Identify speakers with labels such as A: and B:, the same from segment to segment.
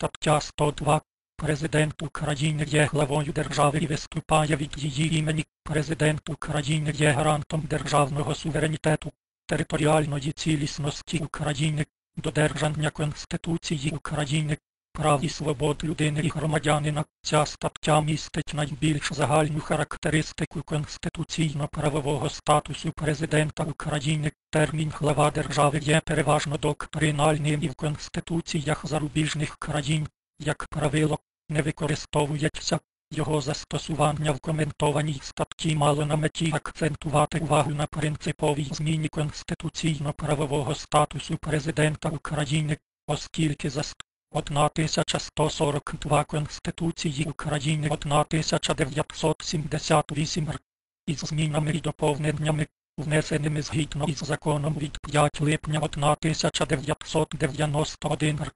A: Стаття 102. Президент України є главою держави і виступає від її імені. Президент України є гарантом державного суверенітету, територіальної цілісності України, додержання Конституції України, прав і свобод людини і громадянина. Ця стаття містить найбільш загальну характеристику конституційно-правового статусу президента України. Термін глава держави є переважно доктринальним і в конституціях зарубіжних країн, як правило, не використовується. Його застосування в коментованій статті мало на меті акцентувати увагу на принциповій зміні конституційно-правового статусу президента України, оскільки за 1142 Конституції України 1978 р. із змінами і доповненнями, внесеними згідно із законом від 5 липня 1991 р.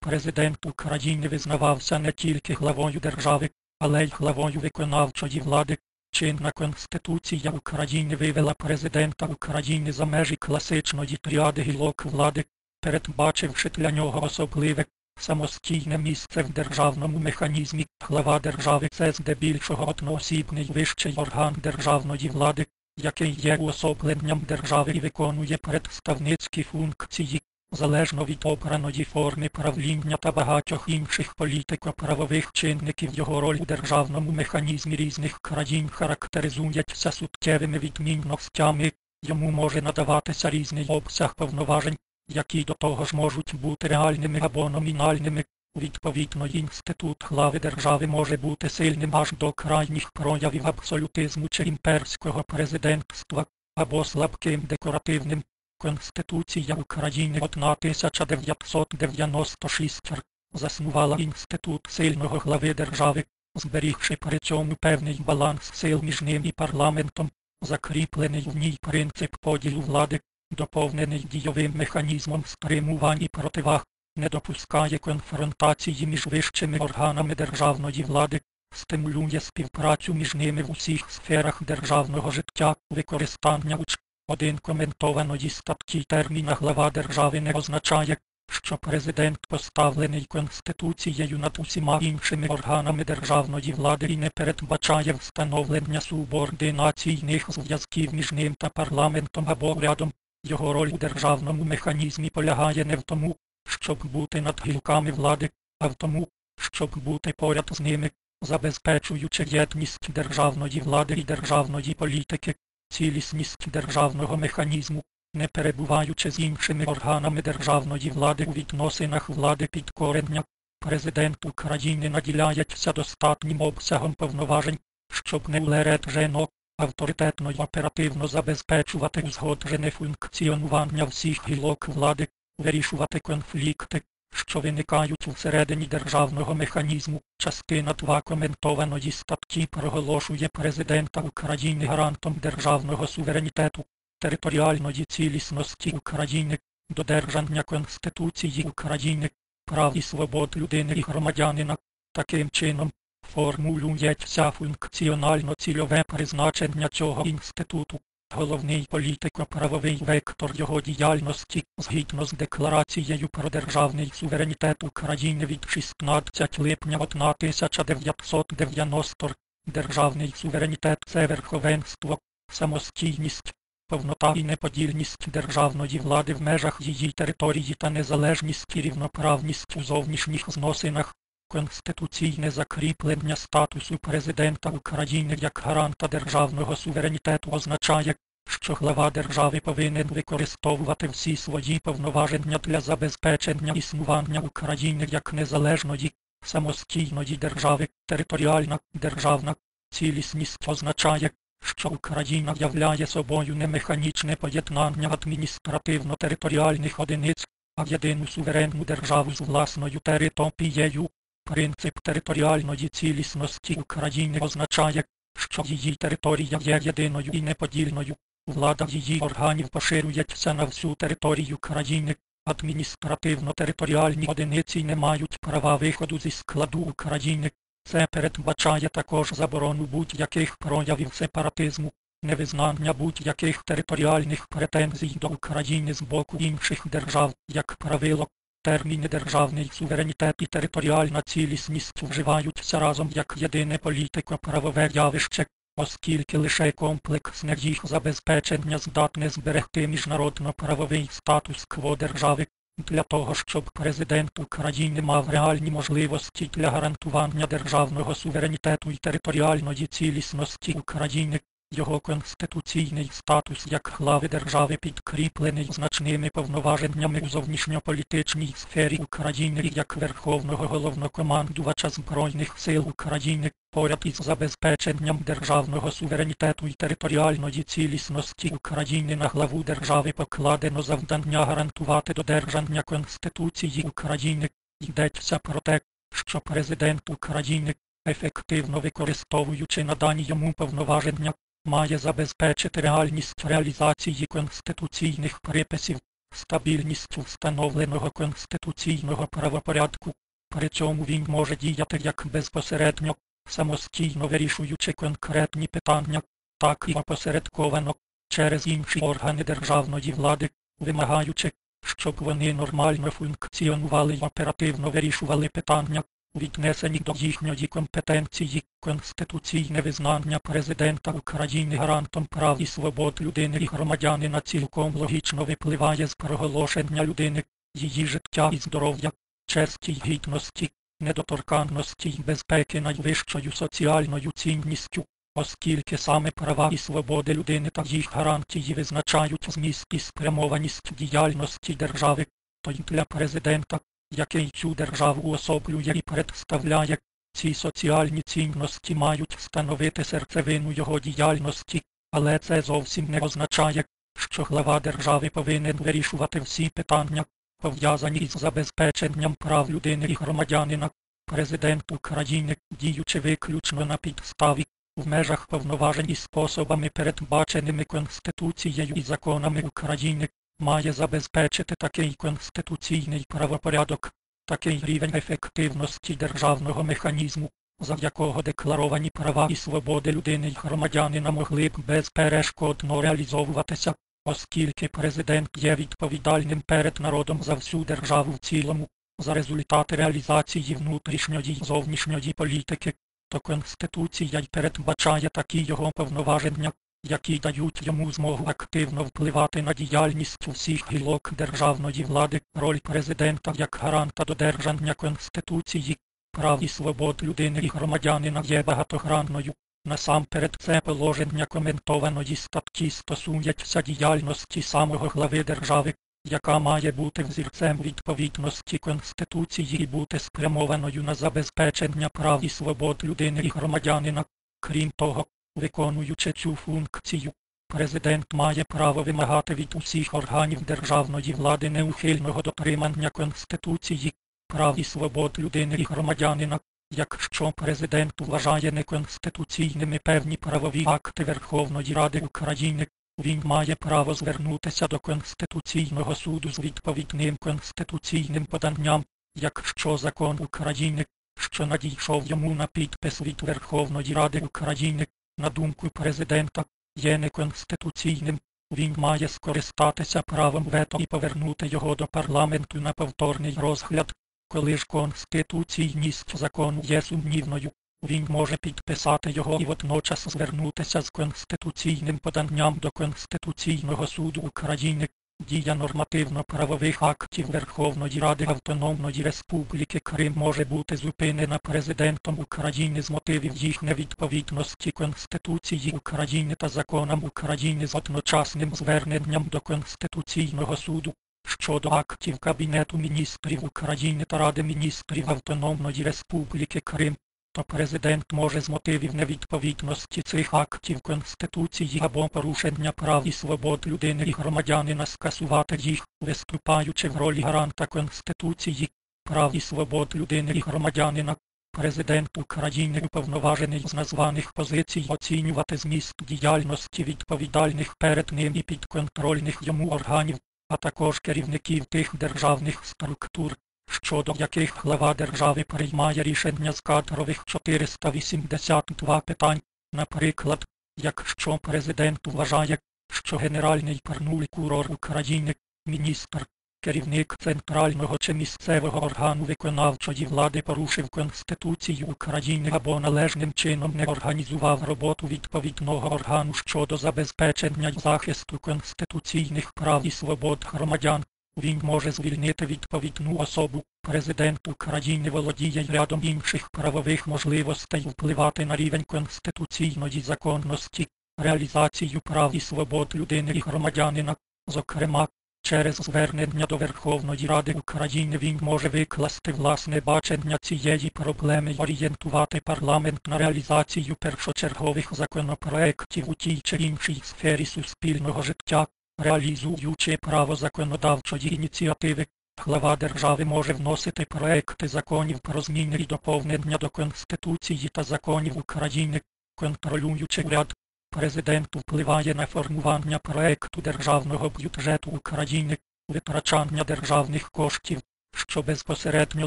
A: Президент України визнавався не тільки главою держави, але й главою виконавчої влади. Чинна Конституція України вивела президента України за межі класичної тріади гілок влади, передбачивши для нього особливе самостійне місце в державному механізмі. Глава держави це здебільшого одноосібний вищий орган державної влади, який є уособленням держави і виконує представницькі функції, залежно від обраної форми правління та багатьох інших політико-правових чинників його роль у державному механізмі різних країн характеризується суттєвими відмінностями, йому може надаватися різний обсяг повноважень, які до того ж можуть бути реальними або номінальними. Відповідно, інститут глави держави може бути сильним аж до крайніх проявів абсолютизму чи імперського президентства, або слабким декоративним. Конституція України 1996 заснувала інститут сильного глави держави, зберігши при цьому певний баланс сил між ним і парламентом, закріплений в ній принцип поділу влади, доповнений дійовим механізмом стримувань і противаг, не допускає конфронтації між вищими органами державної влади, стимулює співпрацю між ними в усіх сферах державного життя, використання уч. Один коментованої статті терміна глава держави не означає, що президент поставлений Конституцією над усіма іншими органами державної влади і не передбачає встановлення субординаційних зв'язків між ним та парламентом або урядом. Його роль у державному механізмі полягає не в тому, щоб бути над гілками влади, а в тому, щоб бути поряд з ними, забезпечуючи єдність державної влади і державної політики, цілісність державного механізму, не перебуваючи з іншими органами державної влади у відносинах влади підкорення. Президент України наділяється достатнім обсягом повноважень, щоб не улереджено, авторитетно й оперативно забезпечувати узгоджене функціонування всіх гілок влади, вирішувати конфлікти, що виникають всередині державного механізму. Частина 2 коментованої статті проголошує президента України гарантом державного суверенітету, територіальної цілісності України, додержання Конституції України, прав і свобод людини і громадянина. Таким чином, формулюється функціонально-цільове призначення цього інституту. Головний політико-правовий вектор його діяльності згідно з декларацією про державний суверенітет України від 16 липня 1990 Державний суверенітет це верховенство, самостійність, повнота і неподільність державної влади в межах її території та незалежність і рівноправність у зовнішніх зносинах, конституційне закріплення статусу президента України як гаранта державного суверенітету означає, що глава держави повинен використовувати всі свої повноваження для забезпечення існування України як незалежної, самостійної держави, територіальна державна цілісність означає, що Україна являє собою не механічне поєднання адміністративно-територіальних одиниць, а єдину суверенну державу з власною територією. Принцип територіальної цілісності України означає, що її територія є єдиною і неподільною, влада її органів поширюється на всю територію країни, адміністративно-територіальні одиниці не мають права виходу зі складу України. Це передбачає також заборону будь-яких проявів сепаратизму, невизнання будь-яких територіальних претензій до України з боку інших держав, як правило, терміни державний суверенітет і територіальна цілісність вживаються разом як єдине політико-правове явище, оскільки лише комплексне їх забезпечення здатне зберегти міжнародно-правовий статус кво держави. Для того, щоб президент України мав реальні можливості для гарантування державного суверенітету і територіальної цілісності України, його конституційний статус як глави держави підкріплений значними повноваженнями у зовнішньополітичній сфері України як Верховного головнокомандувача Збройних сил України поряд із забезпеченням державного суверенітету і територіальної цілісності України на главу держави покладено завдання гарантувати додержання Конституції України. Йдеться про те, що президент України, ефективно використовуючи надані йому повноваження, має забезпечити реальність реалізації конституційних приписів, стабільність встановленого конституційного правопорядку, при цьому він може діяти як безпосередньо, самостійно вирішуючи конкретні питання, так і опосередковано через інші органи державної влади, вимагаючи, щоб вони нормально функціонували й оперативно вирішували питання, віднесені до їхньої компетенції, конституційне визнання президента України гарантом прав і свобод людини і громадянина цілком логічно випливає з проголошення людини, її життя і здоров'я, честі й гідності, недоторканності й безпеки найвищою соціальною цінністю, оскільки саме права і свободи людини та їх гарантії визначають зміст і спрямованість діяльності держави, то й для президента який цю державу уособлює і представляє, ці соціальні цінності мають становити серцевину його діяльності, але це зовсім не означає, що глава держави повинен вирішувати всі питання, пов'язані із забезпеченням прав людини і громадянина. Президент України, діючи виключно на підставі, в межах повноважень і способами, передбаченими Конституцією і законами України, має забезпечити такий конституційний правопорядок, такий рівень ефективності державного механізму, за якого декларовані права і свободи людини й громадянина могли б безперешкодно реалізовуватися, оскільки президент є відповідальним перед народом за всю державу в цілому, за результати реалізації внутрішньої й зовнішньої політики, то Конституція й передбачає такі його повноваження, які дають йому змогу активно впливати на діяльність усіх гілок державної влади, роль президента як гаранта додержання Конституції, прав і свобод людини і громадянина є багатогранною. Насамперед це положення коментованої статті стосується діяльності самого глави держави, яка має бути взірцем відповідності Конституції і бути спрямованою на забезпечення прав і свобод людини і громадянина. Крім того, Виконуючи цю функцію, президент має право вимагати від усіх органів державної влади неухильного дотримання Конституції, прав і свобод людини і громадянина, якщо президент вважає неконституційними певні правові акти Верховної Ради України, він має право звернутися до Конституційного суду з відповідним конституційним поданням, якщо закон України, що надійшов йому на підпис від Верховної Ради України, на думку президента, є неконституційним, він має скористатися правом вето і повернути його до парламенту на повторний розгляд. Коли ж конституційність закону є сумнівною, він може підписати його і водночас звернутися з конституційним поданням до Конституційного суду України, Дія нормативно-правових актів Верховної Ради Автономної Республіки Крим може бути зупинена президентом України з мотивів їх невідповідності Конституції України та законам України з одночасним зверненням до Конституційного суду щодо актів Кабінету міністрів України та Ради міністрів Автономної Республіки Крим то президент може з мотивів невідповідності цих актів Конституції або порушення прав і свобод людини і громадянина скасувати їх, виступаючи в ролі гаранта Конституції, прав і свобод людини і громадянина. Президент України уповноважений з названих позицій оцінювати зміст діяльності відповідальних перед ним і підконтрольних йому органів, а також керівників тих державних структур, щодо яких глава держави приймає рішення з кадрових 482 питань, наприклад, якщо президент вважає, що генеральний парнуль курор України, міністр, керівник центрального чи місцевого органу виконавчої влади порушив Конституцію України або належним чином не організував роботу відповідного органу щодо забезпечення захисту конституційних прав і свобод громадян, він може звільнити відповідну особу. Президент України володіє рядом інших правових можливостей впливати на рівень конституційної законності, реалізацію прав і свобод людини і громадянина, зокрема, через звернення до Верховної Ради України він може викласти власне бачення цієї проблеми й орієнтувати парламент на реалізацію першочергових законопроєктів у тій чи іншій сфері суспільного життя, реалізуючи право законодавчої ініціативи. Глава держави може вносити проекти законів про зміни і доповнення до Конституції та законів України, контролюючи уряд. Президент впливає на формування проекту державного бюджету України, витрачання державних коштів, що безпосередньо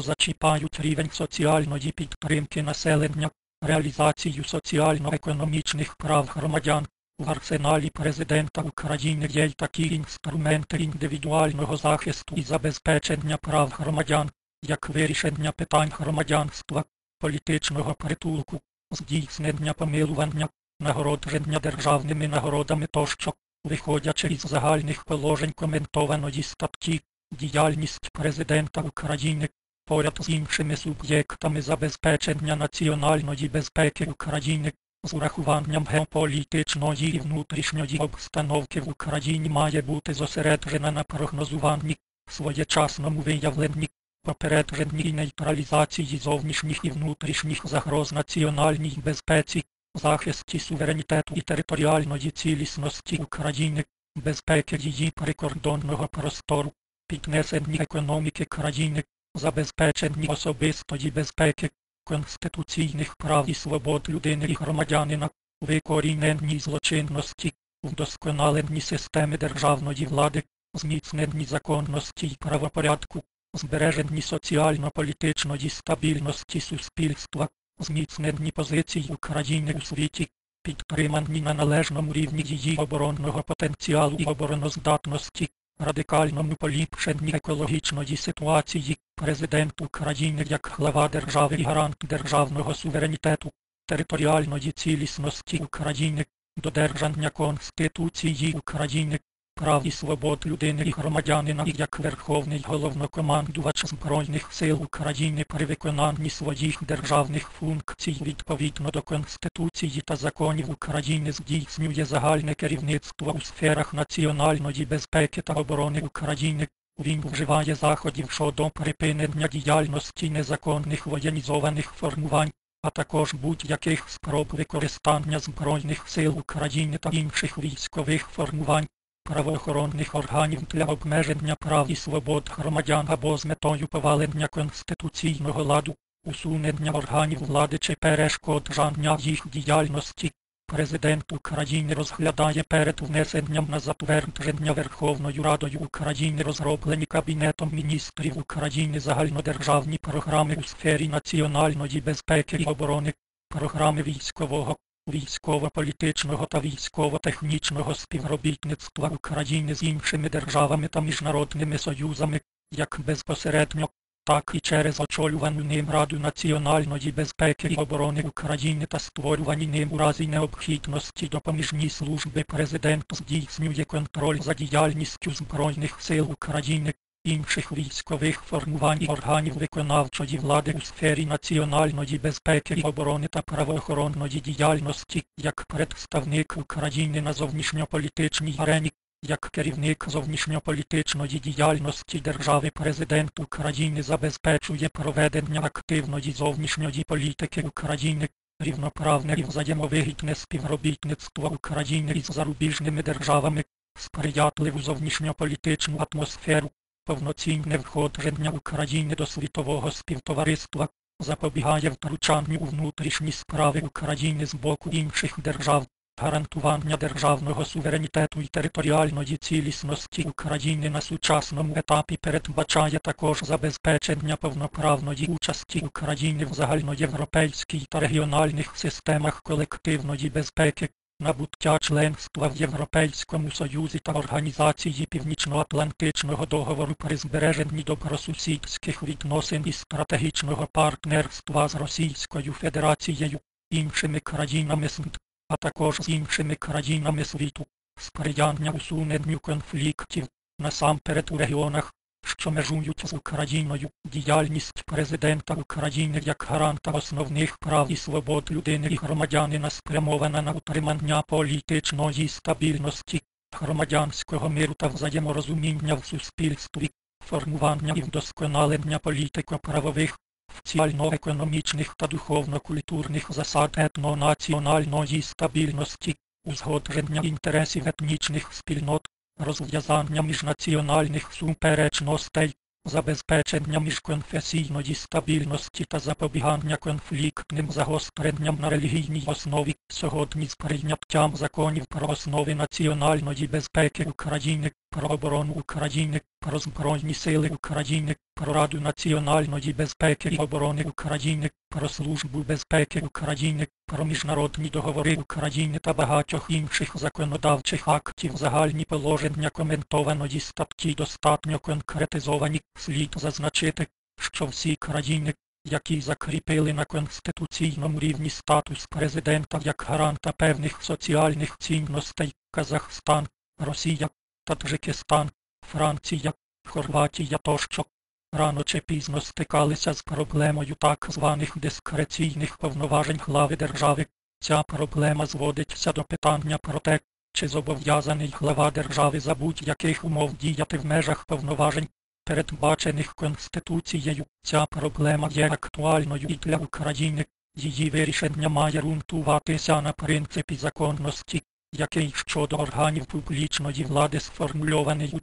A: зачіпають рівень соціальної підтримки населення, реалізацію соціально-економічних прав громадян. В арсеналі президента України є такі інструменти індивідуального захисту і забезпечення прав громадян, як вирішення питань громадянства, політичного притулку, здійснення помилування, нагородження державними нагородами тощо, виходячи із загальних положень коментованої статті, діяльність президента України поряд з іншими суб'єктами забезпечення національної безпеки України. З урахуванням геополітичної і внутрішньої обстановки в Україні має бути зосереджена на прогнозуванні, своєчасному виявленні, попередженні нейтралізації зовнішніх і внутрішніх загроз національній безпеці, захисті суверенітету і територіальної цілісності України, безпеки її прикордонного простору, піднесенні економіки країни, забезпеченні особистої безпеки, конституційних прав і свобод людини і громадянина, викоріненні злочинності, вдосконаленні системи державної влади, зміцненні законності й правопорядку, збереженні соціально-політичної стабільності суспільства, зміцненні позиції України у світі, підтримані на належному рівні її оборонного потенціалу і обороноздатності, радикальному поліпшенні екологічної ситуації, президент України як глава держави і гарант державного суверенітету, територіальної цілісності України, додержання Конституції України, прав і свобод людини і громадянина і як Верховний головнокомандувач Збройних сил України при виконанні своїх державних функцій відповідно до Конституції та законів України здійснює загальне керівництво у сферах національної безпеки та оборони України. Він вживає заходів щодо припинення діяльності незаконних воєнізованих формувань, а також будь-яких спроб використання Збройних сил України та інших військових формувань правоохоронних органів для обмеження прав і свобод громадян або з метою повалення конституційного ладу, усунення органів влади чи перешкоджання їх діяльності. Президент України розглядає перед внесенням на затвердження Верховною Радою України розроблені Кабінетом міністрів України загальнодержавні програми у сфері національної безпеки і оборони, програми військового військово-політичного та військово-технічного співробітництва України з іншими державами та міжнародними союзами, як безпосередньо, так і через очолювану ним Раду національної безпеки і оборони України та створювані ним у разі необхідності допоміжні служби президент здійснює контроль за діяльністю Збройних сил України, інших військових формувань органів виконавчої влади у сфері національної безпеки і оборони та правоохоронної діяльності, як представник України на зовнішньополітичній арені, як керівник зовнішньополітичної діяльності держави президент України забезпечує проведення активної зовнішньої політики України, рівноправне і взаємовигідне співробітництво України із зарубіжними державами, сприятливу зовнішньополітичну атмосферу, повноцінне входження України до світового співтовариства, запобігає втручанню у внутрішні справи України з боку інших держав, гарантування державного суверенітету і територіальної цілісності України на сучасному етапі передбачає також забезпечення повноправної участі України в загальноєвропейській та регіональних системах колективної безпеки, набуття членства в Європейському Союзі та Організації Північноатлантичного договору при збереженні добросусідських відносин і стратегічного партнерства з Російською Федерацією, іншими країнами СНД, а також з іншими країнами світу, сприяння усуненню конфліктів, насамперед у регіонах, що межують з Україною, діяльність президента України як гаранта основних прав і свобод людини і громадянина спрямована на утримання політичної стабільності, громадянського миру та взаєморозуміння в суспільстві, формування і вдосконалення політико-правових, соціально-економічних та духовно-культурних засад етнонаціональної стабільності, узгодження інтересів етнічних спільнот, розв'язання міжнаціональних суперечностей, забезпечення міжконфесійної стабільності та запобігання конфліктним загостренням на релігійній основі сьогодні з прийняттям законів про основи національної безпеки України, про оборону України, про Збройні сили України, про Раду національної безпеки і оборони України, про Службу безпеки України, про міжнародні договори України та багатьох інших законодавчих актів. Загальні положення коментованої статті достатньо конкретизовані, слід зазначити, що всі країни, які закріпили на конституційному рівні статус президента як гаранта певних соціальних цінностей Казахстан, Росія, Таджикистан, Франція, Хорватія тощо, рано чи пізно стикалися з проблемою так званих дискреційних повноважень глави держави. Ця проблема зводиться до питання про те, чи зобов'язаний глава держави за будь-яких умов діяти в межах повноважень, передбачених Конституцією. Ця проблема є актуальною і для України. Її вирішення має ґрунтуватися на принципі законності, який щодо органів публічної влади сформульований у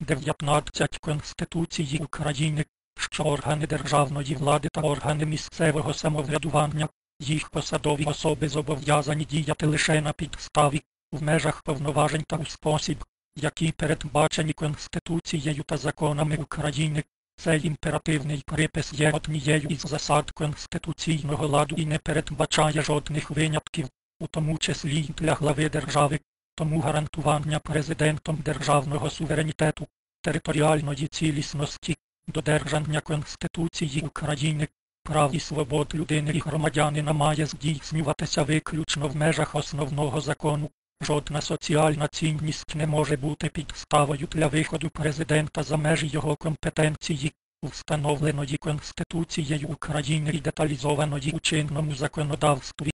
A: 19 Конституції України, що органи державної влади та органи місцевого самоврядування, їх посадові особи зобов'язані діяти лише на підставі, в межах повноважень та у спосіб, які передбачені Конституцією та законами України. Цей імперативний припис є однією із засад конституційного ладу і не передбачає жодних винятків, у тому числі й для глави держави, тому гарантування президентом державного суверенітету, територіальної цілісності, додержання Конституції України, прав і свобод людини і громадянина має здійснюватися виключно в межах основного закону. Жодна соціальна цінність не може бути підставою для виходу президента за межі його компетенції, встановленої Конституцією України і деталізованої у чинному законодавстві.